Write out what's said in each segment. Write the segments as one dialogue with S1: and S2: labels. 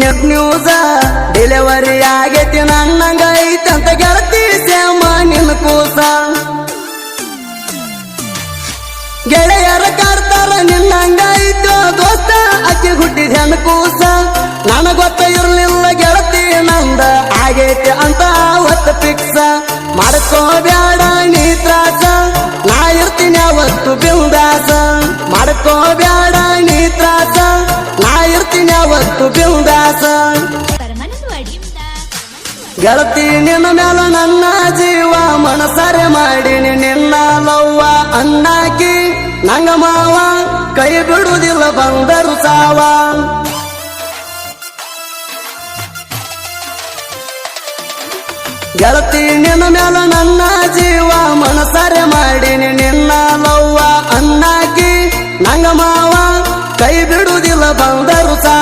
S1: Net news delivery ಆಗೈತಿ ನನ್ನಂಗ ಐತಂತ ಗೆಳತಿ ಶ್ಯಾಮ ನಿನ್ನ ಕೂಸ. ಗೆಳೆಯರ ಕಾರ್ತಾರ ನಿನ್ನಂಗ ಐತೋ ದೋಸ್ತ, ಅಕ್ಕಿ ಹುಟ್ಟಿದ ಹೆಣ್ಣು ಕೂಸ. ನನಗೊತ್ತ ಇರ್ಲಿಲ್ಲ ಗೆಳತಿ ನಂದ ಆಗೈತಿ ಅಂತ. ಇರ್ತೀನಿ
S2: ಬಿಂದಾಸ.
S1: ಗೆಳತಿ ನಿನ್ನ ಮ್ಯಾಲ ನನ್ನ ಜೀವ, ಮನಸರೆ ಮಾಡೀನಿ ನಿನ್ನ ಲವ್ವ ಅನ್ನಾಕಿ ನಂಗ ಮಾವ, ಕೈ ಬಿಡುವುದಿಲ್ಲ ಬಂದರು ಸಾವ. ಗೆಳತಿ ನಿನ್ನ ಮೇಲ ನನ್ನ ಜೀವ, ಮನಸರೆ ಮಾಡೀನಿ ನಿನ್ನ ಲವ್ವ ಅನ್ನಾಕಿ ನಂಗ ಮಾವ, ಕೈ ಬಿಡುವುದಿಲ್ಲ ಬಂದರು ಸಾವ.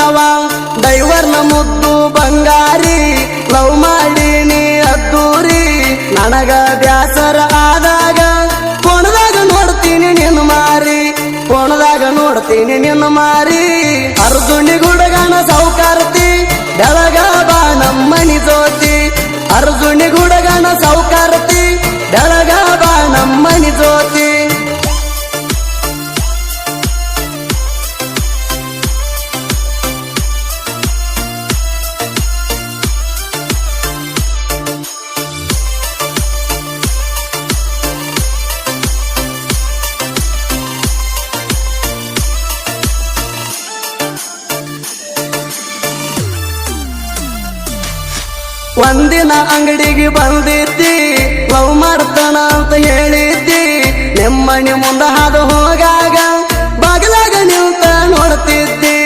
S1: ನೋಡ್ತೀನಿ ನಿನ್ನ ಮಾರಿ ಅರ್ಜುನಿ ಒಂದಿನ ಅಂಗಡಿಗೆ ಬಂದಿದ್ದಿ ಲವ್ ಮಾಡ್ತಾನ ಅಂತ ಹೇಳಿದ್ದಿ. ನಿಮ್ಮನೆ ಮುಂದ ಹಾದು ಹೋಗಾಗ ಬಾಗಿಲಾಗ ನಿಂತ ನೋಡ್ತಿದ್ದಿ.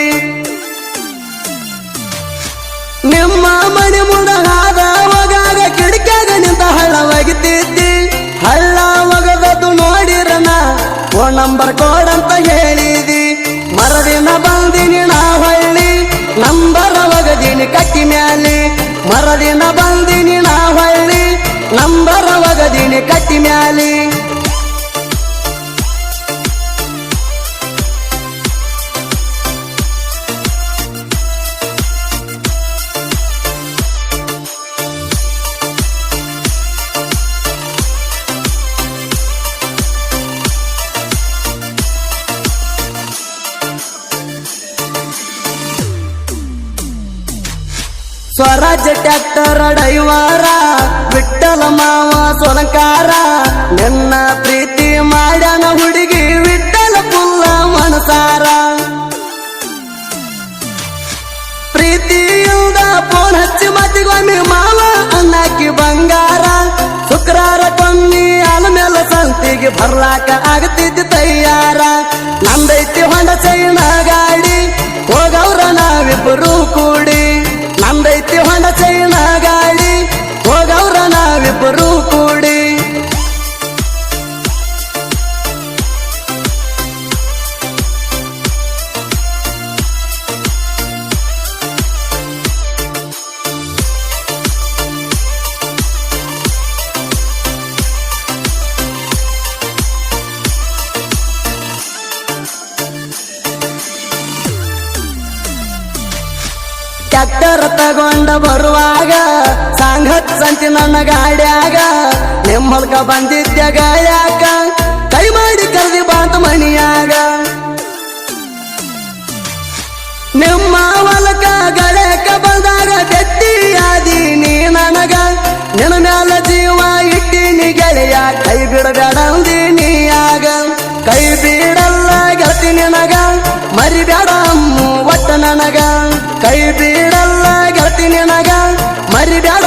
S1: ನಿಮ್ಮ ಮನೆ ಮುಂದ ಹಾದ ಹೋಗಾಗ ಕಿಡಿಕಾಗ ನಿಂತ ಹಳ್ಳ ಒಗಿತಿದ್ದಿ. ಹಳ್ಳ ಒಗದದ್ದು ನೋಡಿರನ ಫೋನ್ ನಂಬರ್ ಕೊಡಂತ ಹೇಳಿದಿ. ಮರದಿನ ಬಂದಿನಿ ಸ್ವರಾಜ್ಯ ಟ್ಯಾಕ್ಟರ್ ಡೈವಾರ ವಿಠಲ ಮಾವ ಸೊಲಂಕಾರ ನನ್ನ ಪ್ರೀತಿ ಮಾಡ್ಯಾನ ಹುಡುಗಿ ವಿಠಲ ಪುಲ್ಲ ಮನಸಾರ. ಪ್ರೀತಿಯಿಂದ ಫೋನ್ ಹಚ್ಚಿ ಮತ್ತಿಗೊಮ್ಮೆ ಮಾವ ಅನ್ನಾಕಿ ಬಂಗಾರ. ಶುಕ್ರಾರ ಕೊಮ್ಮಿ ಅಲ ಮೇಲೆ ಸಂತಿಗೆ ಬರ್ಲಾಕ ಆಗತಿದ್ದ ತಯ್ಯಾರ ನಂದೈತಿ ಹೊಂಡ ಚೈನ ಗಾಡಿ ಟ್ರ್ಯಾಕ್ಟರ್ ತಗೊಂಡ ಬರುವಾಗ, ಸಾಂಗತ್ ಸಂತಿ ನನ್ನ ಗಾಡ್ಯಾಗ ನಿಮ್ಮಲ್ಕ ಬಂದಿದ್ದ ಗಾಯಾಕ ಕೈ ಮಾಡಿ ಕರೆದಿ ಬಾಂತ ಮನಿಯಾಗ. ನಿಮ್ಮ ಹೊಲಕ ಗಳಕ ಬಂದಾಗ ಗಟ್ಟಿಯಾದಿ ನೀ ನನಗ ನಿನ್ನ ಮ್ಯಾಲ ಜೀವ ಇಟ್ಟಿನಿ ಗೆಳೆಯ, ಕೈ ಬಿಡಬೇಡ ನೀ ಆಗ. ಕೈ ಬೀಡಲ್ಲ ಗೆಳತಿ ನಿನಗ ಮರಿಬೇಡ ಒಟ್ಟ ನನಗ. ಕೈ ಬೀಡಲ್ಲ ಗೆಳತಿ ನಿನಗ ಮರಿಬೇಡ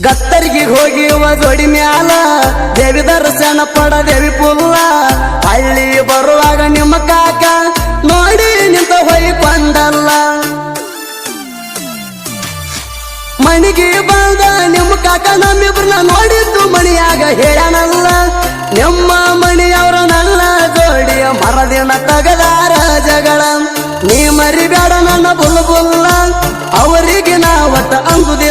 S1: ಗತ್ತರಿಗೆ ಹೋಗಿ ಜೋಡಿ ಮ್ಯಾಲ ದೇವಿ ದರ್ಶನ ಪಡ ದೇವಿ ಪುಲ್ಲ ಹಳ್ಳಿ ಬರುವಾಗ ನಿಮ್ಮ ಕಾಕ ನೋಡಿ ನಿಂತ ಬಂದಲ್ಲ. ಮಣಿಗೆ ಬಂದ ನಿಮ್ಮ ಕಾಕ ನಮ್ಮಿಬ್ರನ್ನ ನೋಡಿದ್ದು ಮಣಿಯಾಗ ಹೇಳನಲ್ಲ. ನಿಮ್ಮ ಮಣಿಯವರ ನಲ್ಲ ಜೋಡಿಯ ಮರದಿನ ತಗದಾರ ಜಗಳ ನೀ ಮರಿಬೇಡ ನನ್ನ ಬುಲ್ಬುಲ್ಲ. ಅವರಿಗೆ ನಾ ಅಂಗುದಿಲ್ಲ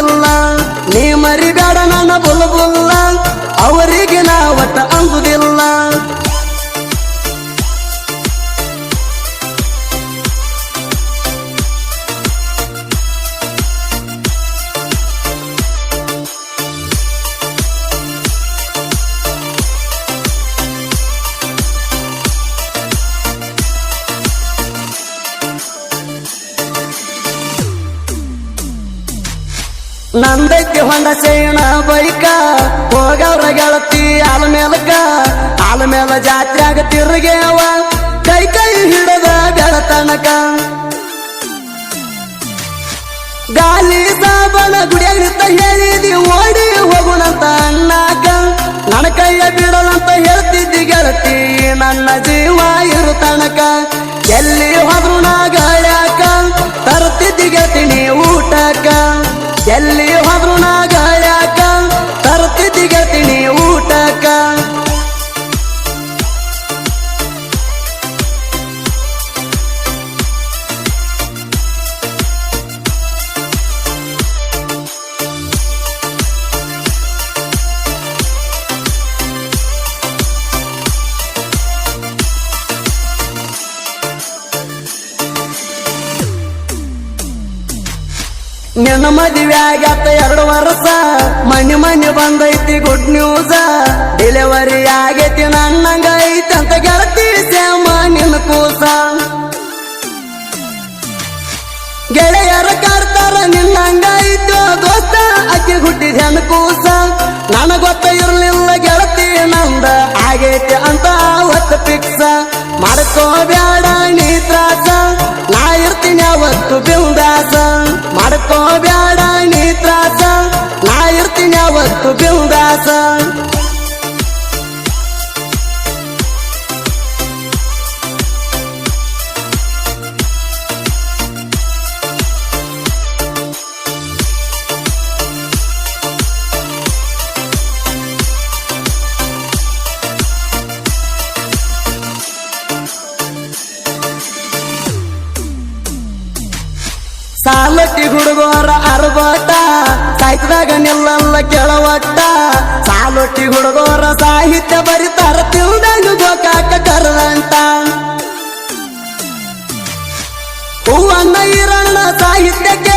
S1: ನಂದೈತಿ ಹೊಂಡ ಸೇಣ ಬೈಕ ಹೋಗವ್ರ ಗೆಳತಿ ಆಲ ಮೇಲಕ ಆಲ ಮೇಲ ಜಾತ್ರೆಗ ತಿರುಗೇವ ಕೈ ಕೈ ಹಿಡದ ಬೆಳತನಕ ಗಾಲಿ ಸಾಬನ ಗುಡಿಯಾಗ ನಿಂತ ಹೇಳಿದಿ, ಓಡಿ ಹೋಗುಣಂತ ಅಣ್ಣಾಕ. ನನ್ನ ಕೈಯ ಬಿಡಲಂತ ಹೇಳ್ತಿದ್ದಿ ಗೆಳತಿ, ನನ್ನ ಜೀವ ಇರು ತನಕ ಎಲ್ಲಿ ಹೋದ್ರು ನಾ ಎಲ್ಲಿ ನಿನ್ನ ಮದುವೆ ಆಗ್ಯಾತ ಎರಡು ವರ್ಷ. ಮನೆ ಮನೆ ಬಂದೈತಿ ಗುಡ್ ನ್ಯೂಸ್ ಡೆಲಿವರಿ ಆಗೈತಿ, ನನ್ನಂಗ ಐತಿ ಅಂತ ಗೆಳತಿ ಶ್ಯಾಮ ನಿನ್ನ ಕೂಸ. ಗೆಳೆಯರ ಕಾರ್ತಾರ, ನಿನ್ನಂಗ ಐತೋ ದೋಸ್ತ. ಅಕ್ಕಿ ಹುಟ್ಟಿದ ಹೆಣ್ಣು ಕೂಸ. ನನಗೊತ್ತ ಇರ್ಲಿಲ್ಲ ಗೆಳತಿ ನಂದ. ಆಗೈತಿ ಅಂತ ಸಾಹಿತ್ಯಕ್ಕೆ